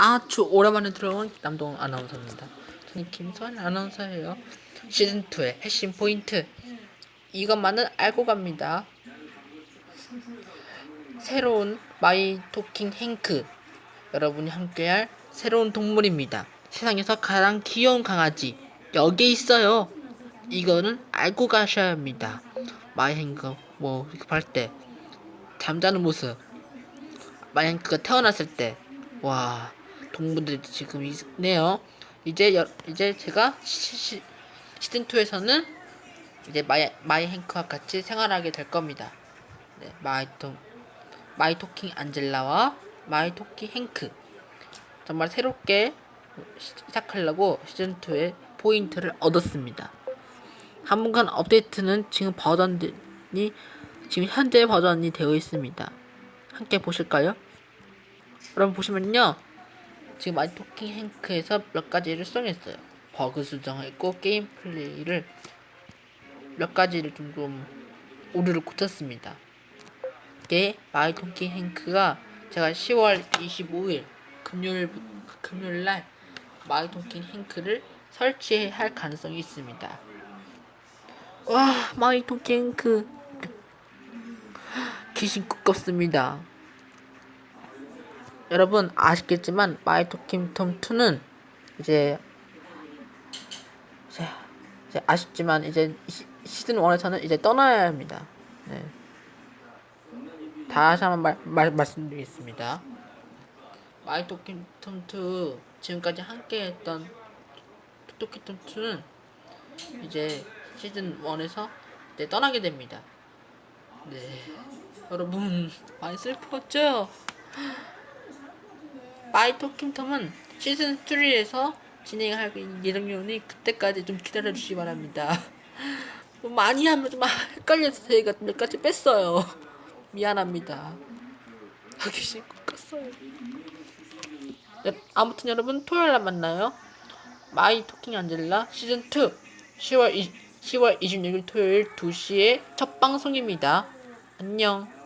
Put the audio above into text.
아주 오랜만에 들어온 남동 아나운서입니다. 저는 김소환 아나운서예요. 시즌 2의 핵심 포인트 이것만은 알고 갑니다. 새로운 마이 토킹 행크 여러분이 함께할 새로운 동물입니다. 세상에서 가장 귀여운 강아지 여기에 있어요. 이거는 알고 가셔야 합니다. 마이 행크 뭐 이렇게 할 때 잠자는 모습 마이 행크가 태어났을 때 와 동물들이 지금 있네요. 이제 여, 이제 제가 시즌 2에서는 이제 마이 마이 행크와 같이 생활하게 될 겁니다. 네, 마이 토 마이 토킹 안젤라와 마이 토킹 행크 정말 새롭게 시작하려고 시즌 2의 포인트를 얻었습니다. 한분간 업데이트는 지금 버전이 지금 현재 버전이 되어 있습니다. 함께 보실까요? 여러분 보시면요. 지금 마이 토킹 행크에서 몇 가지를 수정했어요. 버그 수정했고 게임 플레이를 몇 가지를 좀, 좀 오류를 고쳤습니다. 이게 마이 토킹 행크가 제가 10월 25일 금요일 금요일 날 마이 토킹 행크를 설치할 가능성이 있습니다. 와 마이 토킹 행크 귀신 꾸껍습니다. 여러분 아시겠지만 마이 토킹 톰 2는 이제 이제, 이제 아쉽지만 이제 시, 시즌 1에서는 이제 떠나야 합니다. 네. 다시 한번 말, 말, 말씀드리겠습니다. 마이 토킹 톰2 지금까지 함께 했던 토끼 톰 2는 이제 시즌 1에서 이제 떠나게 됩니다. 네. 여러분 많이 슬펐죠? 마이 토킹 톰은 시즌 3에서 진행할 예정이오니 그때까지 좀 기다려 주시기 바랍니다. 좀 많이 하면 좀 헷갈려서 저희가 몇 가지 뺐어요. 미안합니다. 하기 싫고 껐어요. 네, 아무튼 여러분 토요일 날 만나요. 마이 토킹 안젤라 시즌 2 10월 20, 10월 26일 토요일 2시에 첫 방송입니다. 안녕.